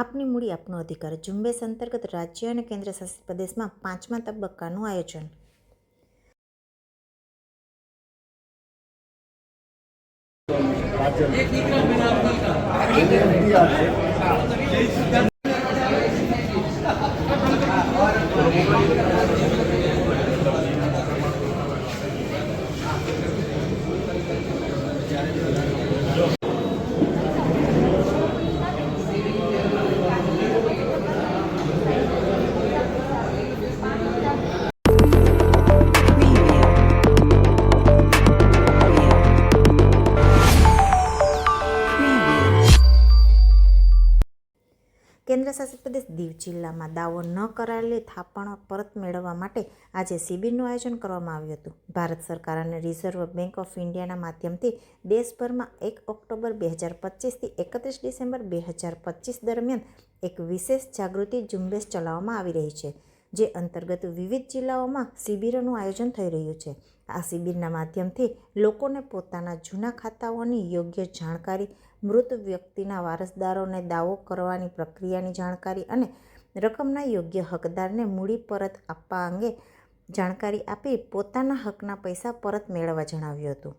આપની મૂડી આપનો અધિકાર. ઝુંબેશ અંતર્ગત રાજ્ય અને કેન્દ્ર શાસિત પ્રદેશમાં પાંચમા તબક્કાનું આયોજન. શાસિત પ્રદેશ દીવ જિલ્લામાં દાવો ન કરાયેલી થાપણ પરત મેળવવા માટે આજે શિબિરનું આયોજન કરવામાં આવ્યું હતું. ભારત સરકાર અને રિઝર્વ બેંક ઓફ ઇન્ડિયાના માધ્યમથી દેશભરમાં એક ઓક્ટોબર બે હજાર પચીસથી એકત્રીસ ડિસેમ્બર બે હજાર પચીસ દરમિયાન એક વિશેષ જાગૃતિ ઝુંબેશ ચલાવવામાં આવી રહી છે, જે અંતર્ગત વિવિધ જિલ્લાઓમાં શિબિરોનું આયોજન થઈ રહ્યું છે. આ શિબિરના માધ્યમથી લોકોને પોતાના જૂના ખાતાઓની યોગ્ય જાણકારી મૃત વ્યક્તિના વારસદારોને દાવો કરવાની પ્રક્રિયાની જાણકારી અને રકમના યોગ્ય હકદારને મૂડી પરત આપવા અંગે જાણકારી આપી પોતાના હકના પૈસા પરત મેળવવા જણાવ્યું હતું.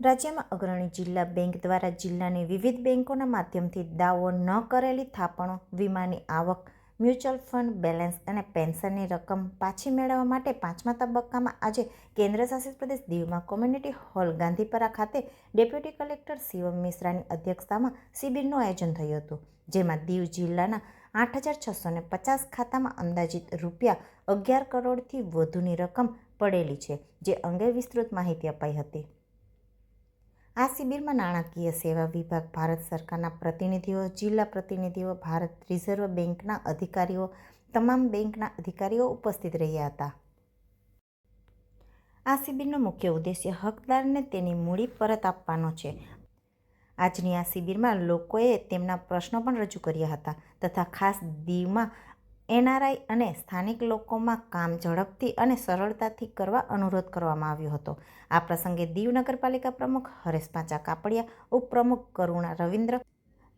રાજ્યમાં અગ્રણી જિલ્લા બેંક દ્વારા જિલ્લાની વિવિધ બેંકોના માધ્યમથી દાવો ન કરેલી થાપણો, વીમાની આવક મ્યુચ્યુઅલ ફંડ, બેલેન્સ અને પેન્શનની રકમ પાછી મેળવવા માટે પાંચમા તબક્કામાં આજે કેન્દ્ર શાસિત પ્રદેશ દીવમાં કોમ્યુનિટી હોલ ગાંધીપરા ખાતે ડેપ્યુટી કલેક્ટર શિવમ મિશ્રાની અધ્યક્ષતામાં શિબિરનું આયોજન થયું હતું, જેમાં દીવ જિલ્લાના આઠ હજાર છસો ને પચાસ ખાતામાં અંદાજિત રૂપિયા અગિયાર કરોડથી વધુની રકમ પડેલી છે, જે અંગે વિસ્તૃત માહિતી અપાઈ હતી. આ શિબિરમાં નાણાકીય સેવા વિભાગ, ભારત સરકારના પ્રતિનિધિઓ, જિલ્લા પ્રતિનિધિઓ, ભારત રિઝર્વ બેંકના અધિકારીઓ, તમામ બેંકના અધિકારીઓ ઉપસ્થિત રહ્યા હતા. આ શિબિરનો મુખ્ય ઉદ્દેશ્ય હકદારને તેની મૂડી પરત આપવાનો છે. આજની આ શિબિરમાં લોકોએ તેમના પ્રશ્નો પણ રજૂ કર્યા હતા તથા ખાસ દીવમાં એનઆરઆઈ અને સ્થાનિક લોકોમાં કામ ઝડપથી અને સરળતાથી કરવા અનુરોધ કરવામાં આવ્યો હતો. આ પ્રસંગે દીવ નગરપાલિકા પ્રમુખ હરેશ પાંચા કાપડિયા, ઉપપ્રમુખ કરુણા રવિન્દ્ર,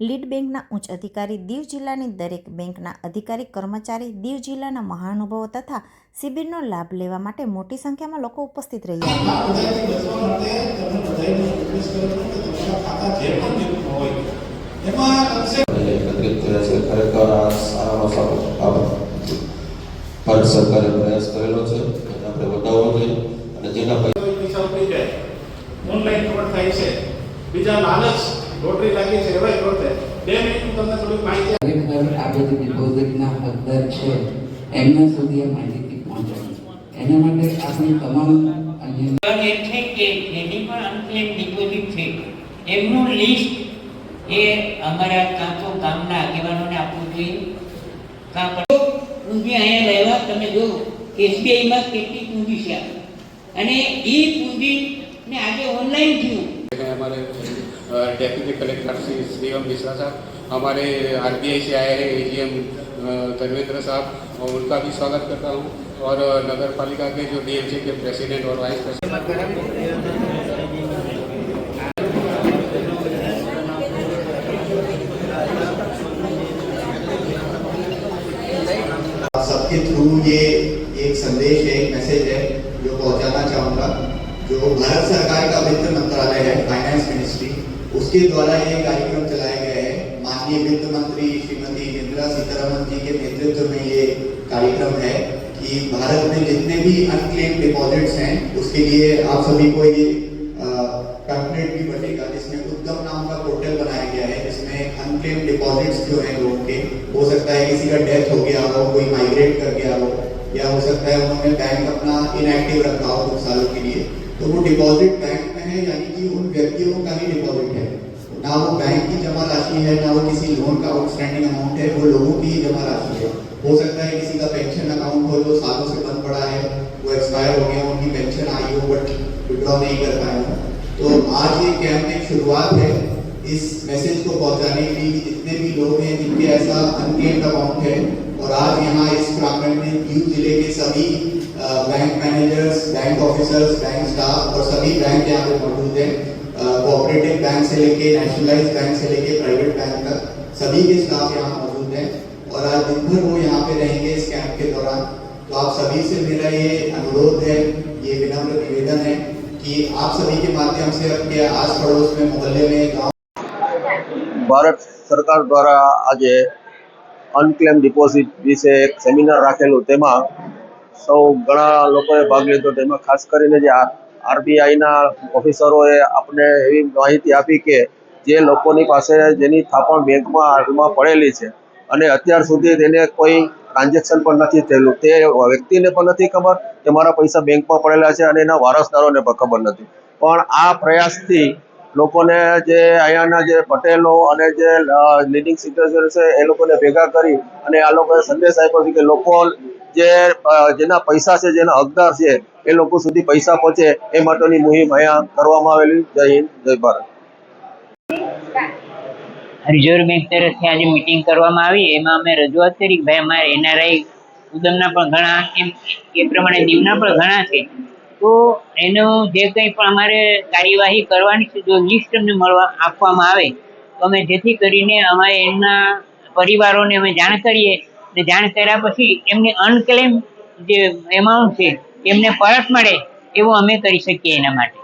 લીડ બેંકના ઉચ્ચ અધિકારી દીવ જિલ્લાની દરેક બેંકના અધિકારી કર્મચારી, દીવ જિલ્લાના મહાનુભાવો તથા શિબિરનો લાભ લેવા માટે મોટી સંખ્યામાં લોકો ઉપસ્થિત રહ્યા ઓનલાઈન ફ્રોડ થાય છે. બીજા બે મિનિટ તમને થોડીક માહિતી આ છે એમના સુધી આ માહિતી પહોંચાડવી એના માટે આપણી તમામ છે કે જેની પણ અનક્લેમ ડિપોઝિટ છે એમનું લિસ્ટ એ અમારા કાં તો ગામના આગેવાનોને આપવું જોઈએ કાં તો પૂંજી અહીંયા લેવા તમે જો એસબીઆઈમાં કેટલી પૂંજી છે અને એ પૂંજીને આજે ઓનલાઈન થયું हैं हमारे डेप्यूटी कलेक्टर श्री श्रीवम मिश्रा साहब हमारे आरबीआई से आए हैं एजीएम धर्मेंद्र साहब और उनका भी स्वागत करता हूँ और नगर पालिका के जो डीएमसी के प्रेसिडेंट और वाइस प्रेसिडेंट सबके थ्रू ये एक संदेश है एक मैसेज है, जो पहुंचाना चाहूँगा, जो भारत सरकार का वित्त मंत्रालय है फाइनेंस मिनिस्ट्री उसके द्वारा ये कार्यक्रम चलाए गए हैं। माननीय वित्त मंत्री श्रीमती निर्मला सीतारमन जी के नेतृत्व में ये कार्यक्रम है कि भारत में जितने भी अनक्लेम डिपॉजिट्स हैं, उसके लिए आप सभी को ये पैम्पलेट भी बटेगा। अनक्लेम डिपॉजिट्स जो हैं लोगों के, हो सकता है किसी का डेथ हो गया हो, कोई माइग्रेट कर गया हो, या हो सकता है उन्होंने बैंक अपना इनएक्टिव रखा हो कुछ सालों के लिए तो वो डिपॉजिट बैंक में है, यानी कि उन व्यक्तियों का ही डिपॉजिट है। ना वो बैंक की जमा राशि है, ना वो किसी लोन का आउटस्टैंडिंग अमाउंट है, वो लोगों की ही जमा राशि है। हो सकता है किसी का पेंशन अकाउंट हो जो सालों से बंद पड़ा है, वो एक्सपायर हो गया, उनकी पेंशन आई हो बट विड्रॉ नहीं कर पाए। तो आज ये कैंप एक शुरुआत है इस मैसेज को पहुँचाने के लिए जितने भी लोग हैं, जिनके ऐसा अनक्लेम्ड अकाउंट है, और आज यहाँ इस प्रांगण में दीव ज़िले के सभी bank managers bank officers bank staff और सभी बैंक यहाँ पे मौजूद हैं कोऑपरेटिव बैंक से लेके नेशनलाइज बैंक से लेके प्राइवेट बैंक तक सभी के स्टाफ यहाँ मौजूद हैं। और आज दिन भर वो यहाँ पे रहेंगे इस कैंप के दौरान। तो आप सभी से मेरा ये अनुरोध है, ये विनम्र निवेदन है कि आप सभी के माध्यम से अपने आस पड़ोस में मोहल्ले में गाँव ભારત સરકાર દ્વારા આજે અનક્લેમ ડિપોઝિટ વિશે એક સેમિનાર રાખેલું. તેમાં સૌ ઘણા લોકોએ ભાગ લીધો. તેમાં ખાસ કરીને જે આરબીઆઈના ઓફિસરોએ આપણે એવી માહિતી આપી કે જે લોકોની પાસે જેની થાપણ બેંકમાં પડેલી છે અને અત્યાર સુધી તેને કોઈ ટ્રાન્ઝેક્શન પણ નથી થયેલું. તે વ્યક્તિને પણ નથી ખબર કે મારા પૈસા બેંકમાં પડેલા છે અને એના વારસદારોને પણ ખબર નથી. પણ આ પ્રયાસથી લોકોને જે અહીંયાના જે પટેલો અને જે લીડિંગ સિટીઝન છે, એ લોકોને ભેગા કરી અને આ લોકોએ સંદેશ આપ્યો છે કે લોકો જે જેના પૈસા છે, જેના હકદાર છે, એ લોકો સુધી પૈસા પહોંચે એ માટેની મુહિમ અહીંયા કરવામાં આવેલી. જય હિન્દ, જય ભારત. રિઝર્વ બેંક તરફથી આજે મિટિંગ કરવામાં આવી. એમાં અમે રજૂઆત કરી ભાઈ અમારે એનઆરઆઈ ઉદમના પણ ઘણા એમ એ પ્રમાણે દીવના પણ ઘણા છે. તો એનું જે કંઈ પણ અમારે કાર્યવાહી કરવાની છે, જો લિસ્ટ અમને મળવા, આપવામાં આવે, તો અમે જેથી કરીને અમારે એમના પરિવારોને અમે જાણ કરીએ ને જાણ કર્યા પછી એમને અનક્લેમ જે એમાઉન્ટ છે, એમને પરત મળે એવું અમે કરી શકીએ એના માટે.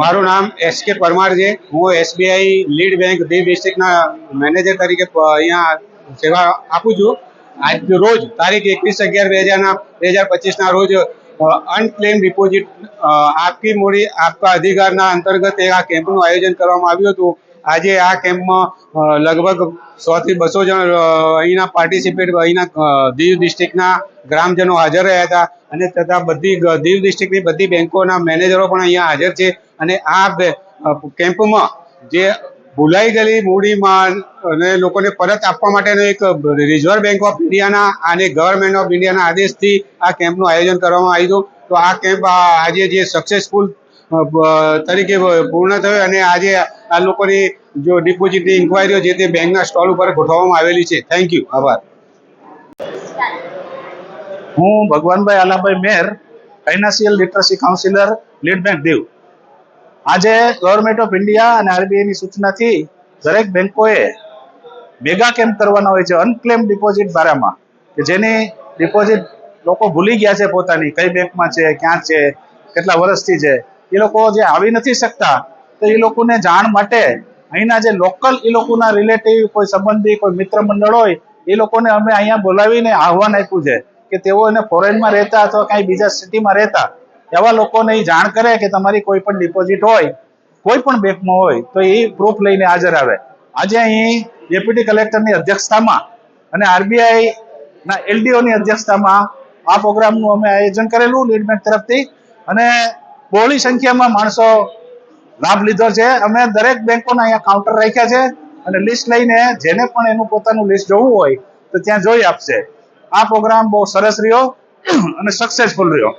મારું નામ એસ કે પરમાર છે. હું એસબીઆઈ લીડ બેંક દીવ ડિસ્ટ્રિક્ટના મેનેજર તરીકે અહીંયા સેવા આપું છું. આજ રોજ તારીખ એકવીસ અગિયાર બે હજારના, બે હજાર પચીસના રોજ અનક્લેમ ડિપોઝિટ આપકી મૂડી, આપકા અધિકારના અંતર્ગત આ કેમ્પનું આયોજન કરવામાં આવ્યું હતું. આજે આ કેમ્પમાં લગભગ સો થી બસો જણ અહીંના પાર્ટિસિપેટ અહીંના દીવ ડિસ્ટ્રિક્ટના ગ્રામજનો હાજર રહ્યા હતા અને તથા બધી દીવ ડિસ્ટ્રિક્ટની બધી બેંકોના મેનેજરો પણ અહીંયા હાજર છે. અને આ કેમ્પમાં જે ભૂલાઈ ગયેલી મૂડીમાં અને લોકોને પરત આપવા માટેનો એક રિઝર્વ બેંક ઓફ ઇન્ડિયાના અને ગવર્મેન્ટ ઓફ ઇન્ડિયાના આદેશથી આ કેમ્પનું આયોજન કરવામાં આવ્યું હતું. તો આ કેમ્પ આજે જે સક્સેસફુલ તરીકે પૂર્ણ થયો અને આજે આ લોકોની જો ડિપોઝિટની ઇન્કવાયરીઓ જે તે બેંકના સ્ટોલ ઉપર ગોઠવવામાં આવેલી છે. થેન્ક યુ આભાર. હું Bhagwanbhai Alabhai Mer financial literacy counsellor lead bank Diu. આજે ગવર્મેન્ટ ઓફ ઇન્ડિયા અને આરબીઆઈની સૂચનાથી દરેક બેંકોએ મેગા કેમ્પ કરવાના હોય છે અનક્લેમ ડિપોઝિટ બારામાં, કે જેની ડિપોઝિટ લોકો ભૂલી ગયા છે પોતાની, કઈ બેંકમાં છે, ક્યાં છે, કેટલા વર્ષથી છે, એ લોકો જે આવી નથી શકતા, તો એ લોકોને જાણ માટે અહીંના જે લોકલ એ લોકોના રિલેટિવ કોઈ સંબંધી, કોઈ મિત્ર મંડળ હોય, એ લોકોને અમે અહીંયા બોલાવીને આહવાન આપ્યું છે કે તેઓ એને ફોરેનમાં રહેતા અથવા કાંઈ બીજા સિટીમાં રહેતા એવા લોકોને જાણ કરે કે તમારી કોઈ પણ ડિપોઝિટ હોય, કોઈ પણ બેંકમાં હોય, તો એ પ્રૂફ લઈને હાજર આવે. આજે અહીં ડેપ્યુટી કલેક્ટરની અધ્યક્ષતામાં અને આરબીઆઈ ના એલડીઓની અધ્યક્ષતામાં આ પ્રોગ્રામનું અમે આયોજન કરેલું લીડ બેંક તરફથી. અને બહોળી સંખ્યામાં માણસો લાભ લીધો છે. અમે દરેક બેંકોના અહીંયા કાઉન્ટર રાખ્યા છે અને લિસ્ટ લઈને જેને પણ એનું પોતાનું લિસ્ટ જોવું હોય તો ત્યાં જોઈ આપશે. આ પ્રોગ્રામ બહુ સરસ રહ્યો અને સક્સેસફુલ રહ્યો.